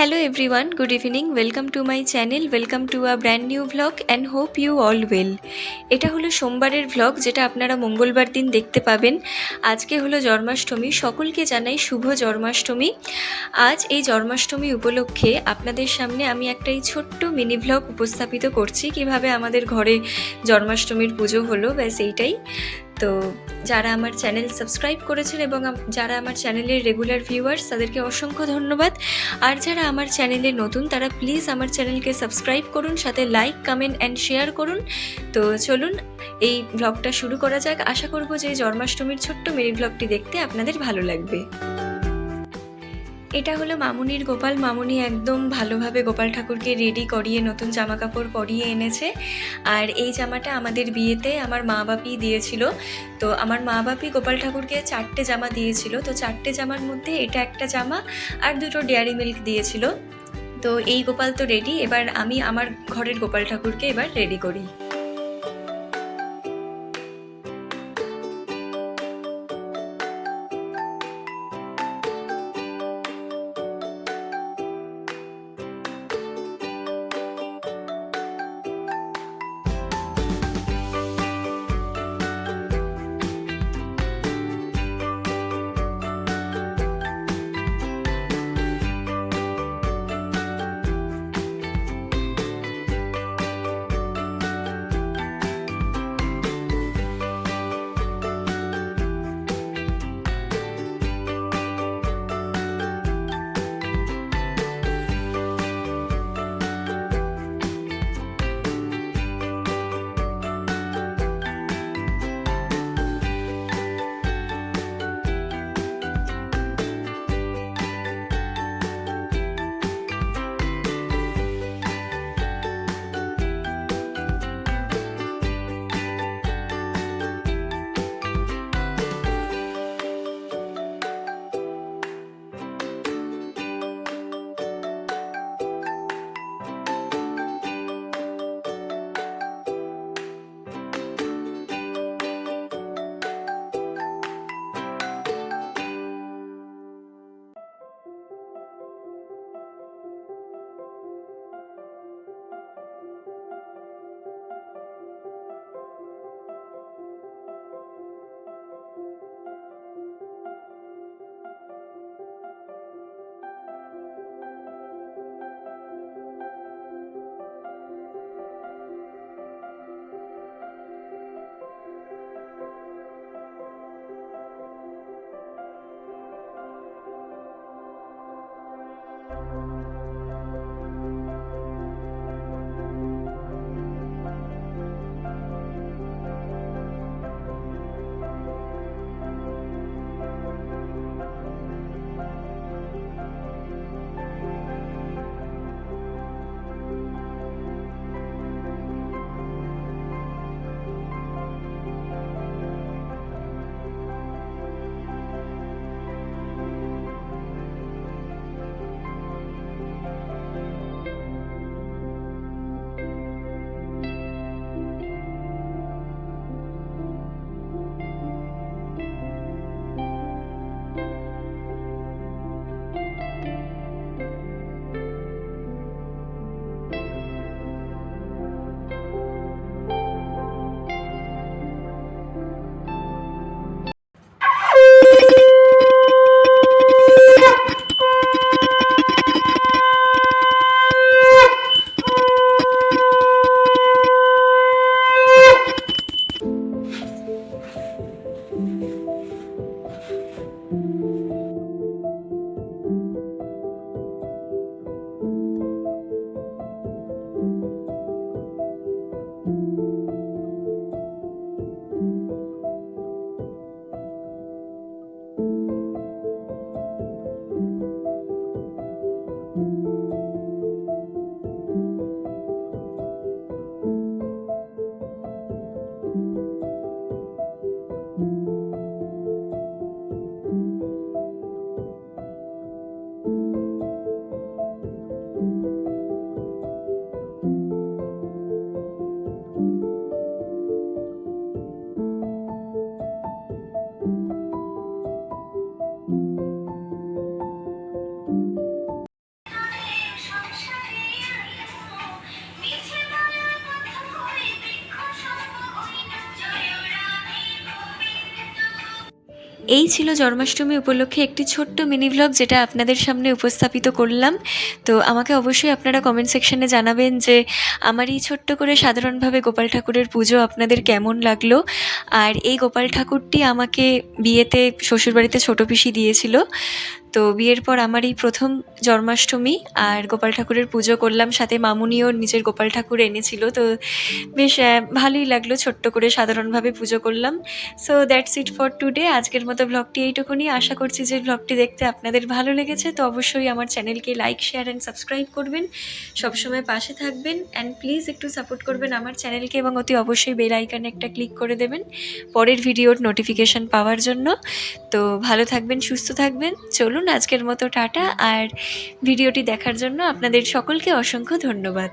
Hello everyone good evening welcome to my channel welcome to a brand new vlog and hope you all well এটা হলো সোমবারের vlog যেটা আপনারা মঙ্গলবার দিন দেখতে পাবেন। আজকে হলো জন্মাষ্টমী, সকলকে জানাই শুভ জন্মাষ্টমী। আজ এই জন্মাষ্টমী উপলক্ষে আপনাদের সামনে আমি একটা এই ছোট্ট মিনি ভ্লগ উপস্থাপিত করছি। কীভাবে আমাদের ঘরে জন্মাষ্টমীর পুজো হলো, ব্যাস এইটাই। তো যারা আমার চ্যানেল সাবস্ক্রাইব করেছেন এবং যারা আমার চ্যানেলের রেগুলার ভিউয়ার্স, তাদেরকে অসংখ্য ধন্যবাদ। আর যারা আমার চ্যানেলে নতুন, তারা প্লিজ আমার চ্যানেলকে সাবস্ক্রাইব করুন, সাথে লাইক, কমেন্ট অ্যান্ড শেয়ার করুন। তো চলুন, এই ব্লগটা শুরু করা যাক। আশা করব যে জন্মাষ্টমীর ছোট্ট মেরি ব্লগটি দেখতে আপনাদের ভালো লাগবে। এটা হলো মামুনির গোপাল। মামুনি একদম ভালোভাবে গোপাল ঠাকুরকে রেডি করিয়ে নতুন জামা কাপড় পরিয়ে এনেছে। আর এই জামাটা আমাদের বিয়েতে আমার মা বাপি দিয়েছিল। তো আমার মা বাপি গোপাল ঠাকুরকে চারটে জামা দিয়েছিল। তো চারটে জামার মধ্যে এটা একটা জামা আর দুটো ডেয়ারি মিল্ক দিয়েছিল। তো এই গোপাল তো রেডি এবার আমি আমার ঘরের গোপাল ঠাকুরকে এবার রেডি করি। এই ছিল জন্মাষ্টমী উপলক্ষে একটি ছোট্ট মিনি ভ্লগ যেটা আপনাদের সামনে উপস্থাপিত করলাম। তো আমাকে অবশ্যই আপনারা কমেন্ট সেকশানে জানাবেন যে আমার এই ছোট্ট করে সাধারণভাবে গোপাল ঠাকুরের পুজো আপনাদের কেমন লাগল? আর এই গোপাল ঠাকুরটি আমাকে বিয়েতে শ্বশুরবাড়িতে ছোটো পিসি দিয়েছিল। তো বিয়ের পর আমার এই প্রথম জন্মাষ্টমী আর গোপাল ঠাকুরের পুজো করলাম। সাথে মামুনিও নিজের গোপাল ঠাকুর এনেছিল। তো বেশ ভালোই লাগল ছোট্ট করে সাধারণভাবে পুজো করলাম। So that's it for today আজকের মতো ব্লগটি এইটুকুনি। আশা করছি যে ব্লগটি দেখতে আপনাদের ভালো লেগেছে। তো অবশ্যই আমার চ্যানেলকে লাইক শেয়ার অ্যান্ড সাবস্ক্রাইব করবেন। সবসময় পাশে থাকবেন অ্যান্ড প্লিজ একটু সাপোর্ট করবেন আমার চ্যানেলকে এবং অতি অবশ্যই বেল আইকনে একটা ক্লিক করে দেবেন পরের ভিডিওর নোটিফিকেশন পাওয়ার জন্য। তো ভালো থাকবেন, সুস্থ থাকবেন। চলুন আজকের মতো টাটা। আর ভিডিওটি দেখার জন্য আপনাদের সকলকে অসংখ্য ধন্যবাদ।